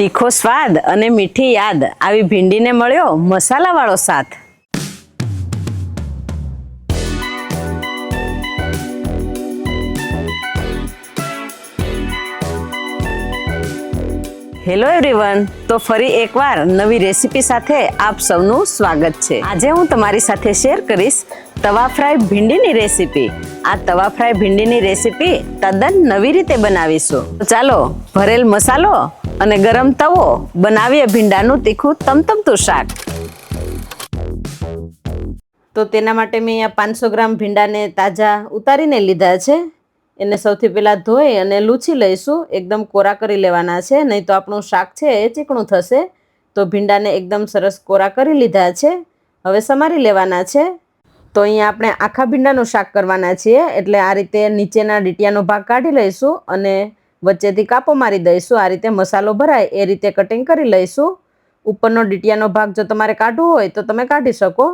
તીખો સ્વાદ અને મીઠી યાદ. આવી ભીંડીને મળ્યો મસાલાવાળો સાથ. હેલો એવરીવન તો ફરી એકવાર નવી રેસીપી સાથે આપ સૌનું સ્વાગત છે. આજે હું તમારી સાથે શેર કરીશ તવા ફ્રાય ભીંડીની રેસીપી. આ તવા ફ્રાય ભીંડીની રેસીપી તદ્દન નવી રીતે બનાવીશું. ચાલો, ભરેલ મસાલો અને ગરમ તવો બનાવીએ ભીંડાનું તીખું તમતમતું શાક. તો તેના માટે મેં અહીંયા પાંચસો ગ્રામ ભીંડાને તાજા ઉતારીને લીધા છે. એને સૌથી પહેલાં ધોઈ અને લૂછી લઈશું. એકદમ કોરા કરી લેવાના છે. નહીં તો આપણું શાક છે એ ચીકણું થશે. તો ભીંડાને એકદમ સરસ કોરા કરી લીધા છે. હવે સમારી લેવાના છે. તો અહીંયા આપણે આખા ભીંડાનું શાક કરવાના છીએ. એટલે આ રીતે નીચેના ડીટિયાનો ભાગ કાઢી લઈશું અને વચ્ચેથી કાપો મારી દઈશું, આ રીતે મસાલો ભરાય, એ રીતે કટિંગ કરી લઈશું. ઉપરનો ડીટિયાનો ભાગ જો તમારે કાઢવો હોય તો તમે કાઢી શકો.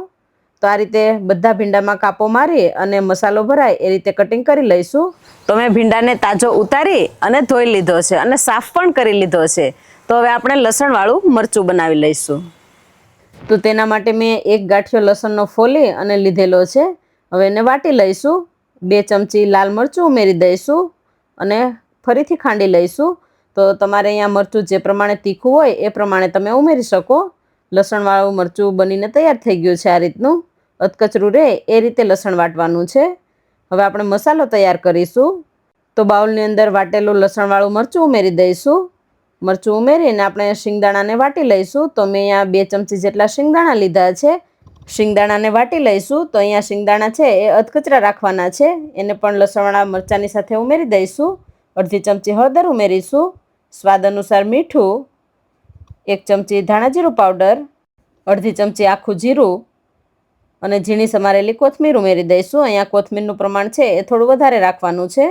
તો આ રીતે બધા ભીંડામાં કાપો મારી અને મસાલો ભરાય, એ રીતે કટિંગ કરી લઈશું. તો મેં ભીંડાને તાજો ઉતારી અને ધોઈ લીધો છે અને સાફ પણ કરી લીધો છે. તો હવે આપણે લસણવાળું મરચું બનાવી લઈશું. તો તેના માટે મેં એક ગાંઠિયો લસણનો ફોલી અને લીધેલો છે. હવે એને વાટી લઈશું. બે ચમચી લાલ મરચું ઉમેરી દઈશું અને ફરીથી ખાંડી લઈશું. તો તમારે અહીંયા મરચું જે પ્રમાણે તીખું હોય એ પ્રમાણે તમે ઉમેરી શકો. લસણવાળું મરચું બનીને તૈયાર થઈ ગયું છે આ રીતનું. અધકચરું રહે એ રીતે લસણ વાટવાનું છે. હવે આપણે મસાલો તૈયાર કરીશું. તો બાઉલની અંદર વાટેલું લસણવાળું મરચું ઉમેરી દઈશું. મરચું ઉમેરીને આપણે શિંગદાણાને વાટી લઈશું. તો મેં અહીંયા બે ચમચી જેટલા શિંગદાણા લીધા છે. શિંગદાણાને વાટી લઈશું. તો અહીંયા શિંગદાણા છે એ અધકચરા રાખવાના છે. એને પણ લસણવાળા મરચાંની સાથે ઉમેરી દઈશું. અડધી ચમચી હળદર ઉમેરીશું. સ્વાદ અનુસાર મીઠું, એક ચમચી ધાણા જીરું પાવડર, અડધી ચમચી આખું જીરું અને ઝીણી સમારેલી કોથમીર ઉમેરી દઈશું. અહીંયા કોથમીરનું પ્રમાણ છે એ થોડું વધારે રાખવાનું છે.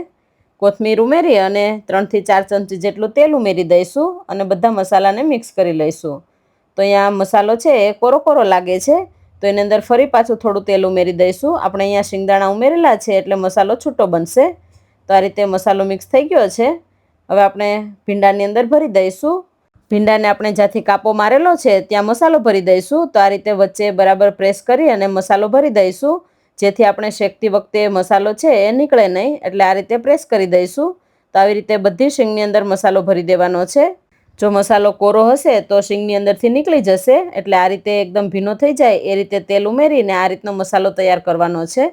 કોથમીર ઉમેરી અને ત્રણથી ચાર ચમચી જેટલું તેલ ઉમેરી દઈશું અને બધા મસાલાને મિક્સ કરી લઈશું. તો અહીંયા મસાલો છે એ કોરો કોરો લાગે છે, તો એની અંદર ફરી પાછું થોડું તેલ ઉમેરી દઈશું. આપણે અહીંયા શિંગદાણા ઉમેરેલા છે એટલે મસાલો છૂટો બનશે. તો આ રીતે મસાલો મિક્સ થઈ ગયો છે. હવે આપણે ભીંડાની અંદર ભરી દઈશું. ભીંડાને આપણે જ્યાંથી કાપો મારેલો છે, ત્યાં મસાલો ભરી દઈશું. તો આ રીતે વચ્ચે બરાબર પ્રેસ કરી અને મસાલો ભરી દઈશું. જેથી આપણે શેકતી વખતે મસાલો છે એ નીકળે નહીં, એટલે આ રીતે પ્રેસ કરી દઈશું. તો આવી રીતે બધી શીંગની અંદર મસાલો ભરી દેવાનો છે. જો મસાલો કોરો હશે તો શીંગની અંદરથી નીકળી જશે, એટલે આ રીતે એકદમ ભીનો થઈ જાય. એ રીતે તેલ ઉમેરીને આ રીતનો મસાલો તૈયાર કરવાનો છે.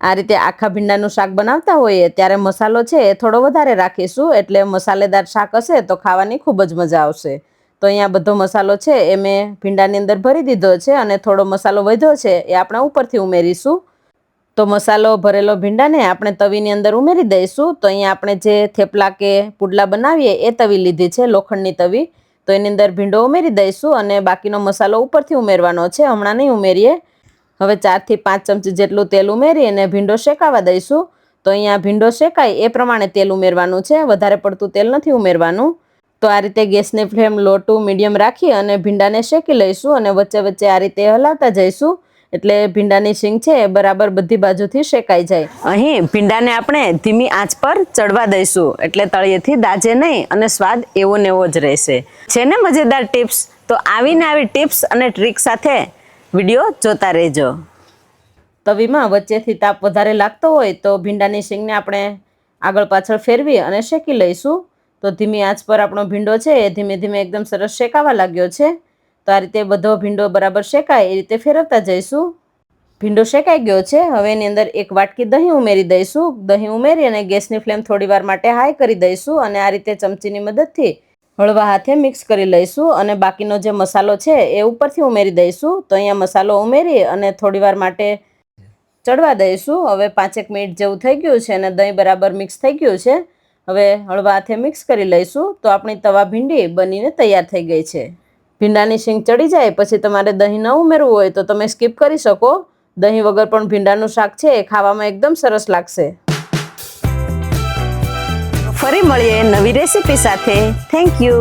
આ રીતે આખા ભીંડાનું શાક બનાવતા હોઈએ, ત્યારે મસાલો છે એ થોડો વધારે રાખીશું, એટલે મસાલેદાર શાક હશે તો ખાવાની ખૂબ જ મજા આવશે. તો અહીંયા બધો મસાલો છે એ મેં ભીંડાની અંદર ભરી દીધો છે અને થોડો મસાલો વધ્યો છે એ આપણે ઉપરથી ઉમેરીશું. તો મસાલો ભરેલો ભીંડાને આપણે તવીની અંદર ઉમેરી દઈશું. તો અહીંયા આપણે જે થેપલા કે પુડલા બનાવીએ એ તવી લીધી છે, લોખંડની તવી. તો એની અંદર ભીંડો ઉમેરી દઈશું અને બાકીનો મસાલો ઉપરથી ઉમેરવાનો છે. હમણાં નહીં ઉમેરીએ. હવે ચારથી પાંચ ચમચી જેટલું તેલ ઉમેરી અને ભીંડો શેકાવા દઈશું. તો અહીંયા ભીંડો શેકાય એ પ્રમાણે તેલ ઉમેરવાનું છે. વધારે પડતું તેલ નથી ઉમેરવાનું. તો આ રીતે ગેસની ફ્લેમ લો ટુ મીડિયમ રાખી અને ભીંડાને શેકી લઈશું અને વચ્ચે વચ્ચે આ રીતે હલાવતા જઈશું. એટલે ભીંડાની શીંગ છે એ બરાબર બધી બાજુથી શેકાઈ જાય. અહીં ભીંડાને આપણે ધીમી આંચ પર ચડવા દઈશું. એટલે તળિયેથી દાજે નહીં અને સ્વાદ એવો ને એવો જ રહેશે. છે ને મજેદાર ટિપ્સ? તો આવીને આવી ટિપ્સ અને ટ્રીક સાથે વીડિયો જોતા રહેજો. તવીમાં વચ્ચેથી તાપ વધારે લાગતો હોય તો ભીંડાની શીંગને આપણે આગળ પાછળ ફેરવી અને શેકી લઈશું. તો ધીમી આંચ પર આપણો ભીંડો છે એ ધીમે ધીમે એકદમ સરસ શેકાવા લાગ્યો છે. તો આ રીતે બધો ભીંડો બરાબર શેકાય એ રીતે ફેરવતા જઈશું. ભીંડો શેકાઈ ગયો છે. હવે એની અંદર એક વાટકી દહીં ઉમેરી દઈશું. દહીં ઉમેરી અને ગેસની ફ્લેમ થોડી વાર માટે હાઈ કરી દઈશું અને આ રીતે ચમચીની મદદથી હળવા હાથે મિક્સ કરી લઈશું અને બાકીનો જે મસાલો છે એ ઉપરથી ઉમેરી દઈશું. તો અહીંયા મસાલો ઉમેરી અને થોડીવાર માટે ચડવા દઈશું. હવે પાંચેક મિનિટ જેવું થઈ ગયું છે અને દહીં બરાબર મિક્સ થઈ ગયું છે. હવે હળવા હાથે મિક્સ કરી લઈશું. તો આપણી તવા ભીંડી બનીને તૈયાર થઈ ગઈ છે. ભીંડાની શીંગ ચડી જાય, પછી તમારે દહીં ન ઉમેરવું હોય તો તમે સ્કીપ કરી શકો. દહીં વગર પણ ભીંડાનું શાક છે એ ખાવામાં એકદમ સરસ લાગશે. ફરી મળીએ નવી રેસીપી સાથે. Thank you